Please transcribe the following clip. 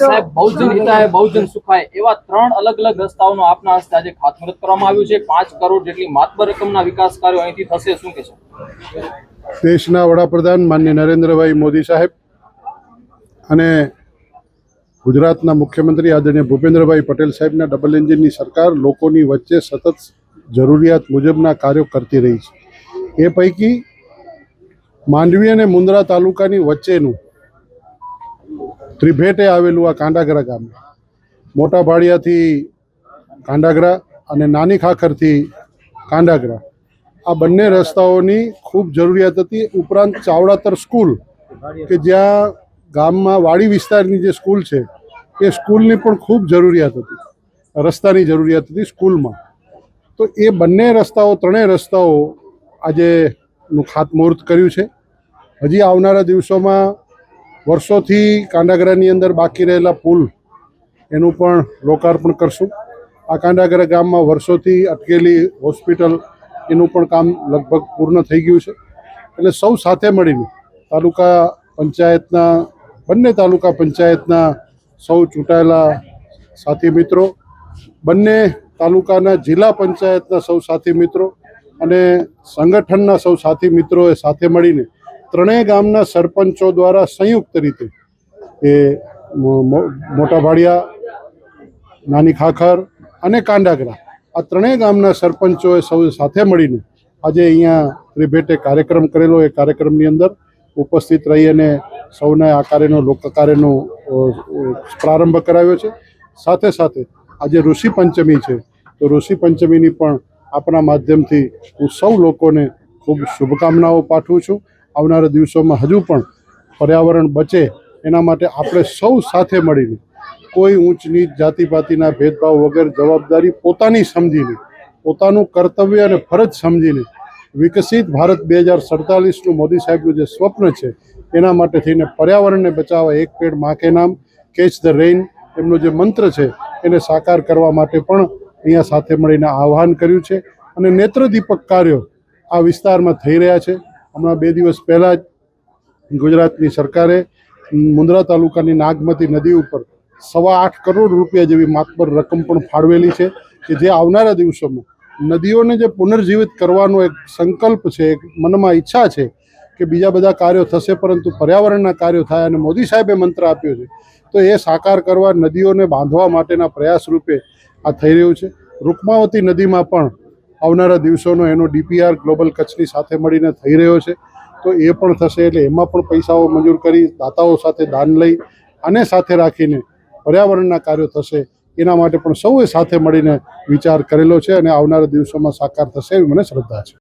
સાહેબ બહુજન હિતાય બહુજન સુખાય એવા ત્રણ અલગ અલગ રસ્તાઓનો આપના હસ્તે આજે ખાતમુહૂર્ત કરવામાં આવ્યું છે. પાંચ કરોડ જેટલી માતબર રકમના વિકાસ કાર્યો અહીંથી થશે. શું કહેશો? દેશના વડાપ્રધાન માન્ય નરેન્દ્રભાઈ મોદી સાહેબ અને ગુજરાતના મુખ્યમંત્રી આદરણીય ભૂપેન્દ્રભાઈ પટેલ સાહેબના ડબલ એન્જિનની સરકાર લોકોની વચ્ચે સતત જરૂરિયાત મુજબના કાર્યો કરતી રહી છે. એ પૈકી માંડવી અને મુન્દ્રા તાલુકાની વચ્ચેનું ત્રિભેટે આવેલું આ કાંડાગરા ગામ મોટા ભાડિયાથી કાંડાગરા અને નાની ખાખરથી કાંડાગરા. આ બંને રસ્તાઓની ખૂબ જરૂરિયાત હતી. ઉપરાંત ચાવડાતર સ્કૂલ, કે જ્યાં ગામમાં વાડી વિસ્તારની જે સ્કૂલ છે, એ સ્કૂલની પણ ખૂબ જરૂરિયાત હતી. રસ્તાની જરૂરિયાત હતી સ્કૂલમાં. તો એ બંને રસ્તાઓ, ત્રણેય રસ્તાઓ આજે નું ખાતમુહૂર્ત કર્યું છે. હજી આવનારા દિવસોમાં વર્ષોથી કાંડાગરાની અંદર બાકી રહેલા પુલ એનું પણ લોકાર્પણ કરશું. આ કાંડાગરા ગામમાં વર્ષોથી અટકેલી હોસ્પિટલ એનું પણ કામ લગભગ પૂર્ણ થઈ ગયું છે. એટલે સૌ સાથે મળીને તાલુકા પંચાયતના, બંને તાલુકા પંચાયતના સૌ ચૂંટાયેલા સાથી મિત્રો, બંને તાલુકાના જિલ્લા પંચાયતના સૌ સાથી મિત્રો અને સંગઠનના સૌ સાથી મિત્રોએ સાથે મળીને ત્રણેય ગામના સરપંચો દ્વારા સંયુક્ત રીતે એ મોટા ભાડિયા નાની ખાખર અને કાંડાગરા આ ત્રણેય ગામના સરપંચોએ સૌ સાથે મળીને આજે અહીંયા ત્રિભેટે કાર્યક્રમ કરેલો. એ કાર્યક્રમની અંદર ઉપસ્થિત રહી અને સૌને આ કાર્યનો લોક કાર્યનો અ, અ, પ્રારંભ કરાવ્યો છે. સાથે સાથે આજે ઋષિ પંચમી છે. તો ઋષિ પંચમીની પણ આપણા માધ્યમથી હું સૌ લોકોને ખૂબ શુભકામનાઓ પાઠવું છું. આવનારા દિવસોમાં હજુ પણ પર્યાવરણ બચે એના માટે આપણે સૌ સાથે મળીને કોઈ ઊંચ નીચ જાતિપાતિના ભેદભાવ વગર જવાબદારી પોતાની સમજીને, પોતાનું કર્તવ્ય અને ફરજ સમજીને વિકસિત ભારત બે હજાર સડતાલીસનું મોદી સાહેબનું જે સ્વપ્ન છે, એના માટે થઈને પર્યાવરણને બચાવવા એક પેડમાં નામ કેચ ધ રેઇન એમનો જે મંત્ર છે, એને સાકાર કરવા માટે પણ અહીંયા સાથે મળીને આહ્વાન કર્યું છે અને નેત્રદીપક કાર્યો આ વિસ્તારમાં થઈ રહ્યા છે. હમણાં બે દિવસ પહેલાં જ ગુજરાતની સરકારે મુન્દ્રા તાલુકાની નાગમતી નદી ઉપર સવા આઠ કરોડ રૂપિયા જેવી માતબર રકમ પણ ફાળવેલી છે કે જે આવનારા દિવસોમાં નદીઓને જે પુનર્જીવિત કરવાનો એક સંકલ્પ છે, એક મનમાં ઈચ્છા છે કે બીજા બધા કાર્યો થશે, પરંતુ પર્યાવરણના કાર્યો થાય અને મોદી સાહેબે મંત્ર આપ્યો છે, તો એ સાકાર કરવા નદીઓને બાંધવા માટેના પ્રયાસ રૂપે આ થઈ રહ્યું છે. રૂકમાવતી નદીમાં પણ આવનારા દિવસોનો એનો ડીપીઆર ગ્લોબલ કચ્છની સાથે મળીને થઈ રહ્યો છે. તો એ પણ થશે એટલે એમાં પણ પૈસાઓ મંજૂર કરી દાતાઓ સાથે દાન લઈ અને સાથે રાખીને પર્યાવરણના કાર્યો થશે એના માટે પણ સૌએ સાથે મળીને વિચાર કરેલો છે અને આવનારા દિવસોમાં સાકાર થશે એવી મને શ્રદ્ધા છે.